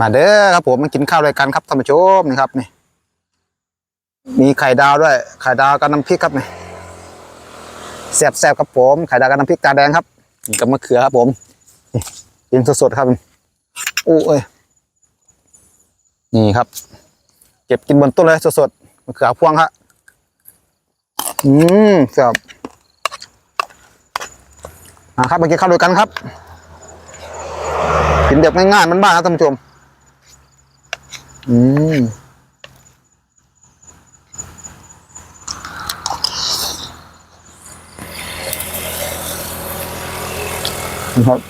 มาเด้อครับผมมากินข้าวด้วยกันครับท่านผู้ชมนี่ครับนี่มีไข่ดาวด้วย ไข่ดาวกับน้ำพริกครับนี่แซ่บๆครับผม ไข่ดาวกับน้ำพริกตาแดงครับกับมะเขือครับผมกินสดๆครับอู้เอ้ยนี่ครับ เก็บกินบนต้นเลยสดๆมะเขือพวงครับอืมแซ่บมาครับมากินข้าวด้วยกันครับกินแบบง่ายๆมันบ้านๆครับท่านผู้ชม อืมครับ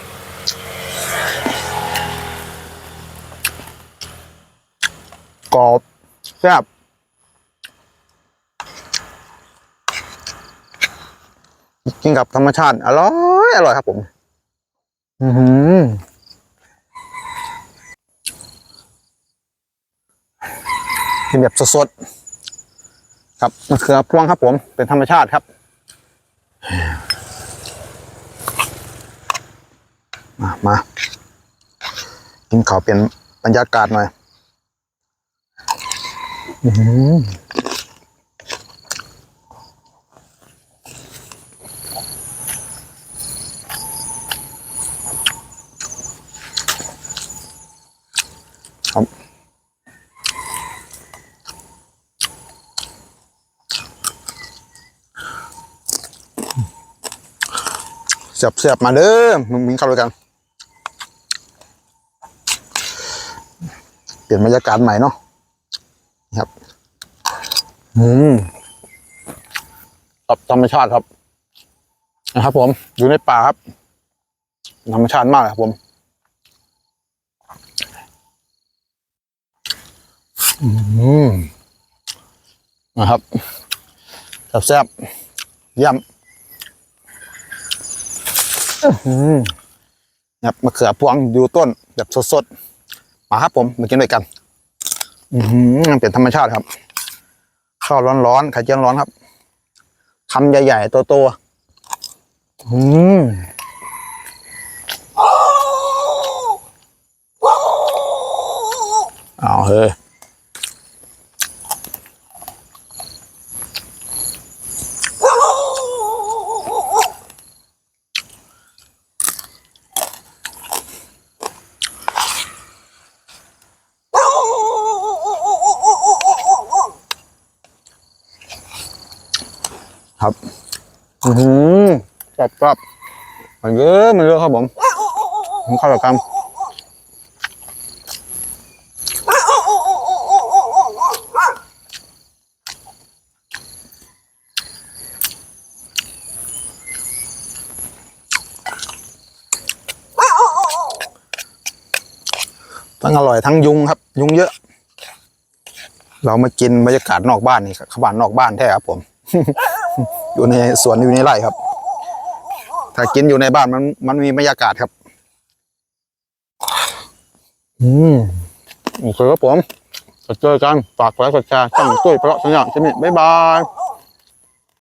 กรอบแซ่บกินกับธรรมชาติ อร่อย อร่อยครับผม อือหือ กินแบบสดๆครับมะเขือพวงครับ ผมเป็นธรรมชาติครับมามากินข้าวเปลี่ยนบรรยากาศหน่อยอื้อหือครับ เสียบๆมาเด้อมึงมิงเข้าด้วยกันเปลี่ยนบรรยากาศใหม่เนาะครับอืมกับธรรมชาติครับ นะครับ ผมอยู่ในป่าครับ ธรรมชาติมากเลยครับผมอืมนะครับแซ่บๆย่ำ ครับมะเขือพวงอยู่ต้นแบบสดๆ มาครับผมมากินด้วยกัน อือหือเป็นธรรมชาติครับ ข้าวร้อนๆไข่เจียวร้อนครับคำใหญ่ๆโตๆอืมเอาเฮ้ ครับ อือหือกรอบกรอบมันเยอะมันเยอะครับผมผมข้าวกับกำทั้งอร่อยทั้งยุงครับ ยุงเยอะ เรามากินบรรยากาศนอกบ้านนี่ครับบ้านนอกบ้านแท้ครับผม อยู่ในสวนอยู่ในไร่ครับ ถ้ากินอยู่ในบ้านมันมันมีบรรยากาศครับ อืมโอเคครับผมจะเจอกันฝากกดไลค์กดแชร์ช่องตุ้ยเพราะสัญญาณจะมีบ๊ายบาย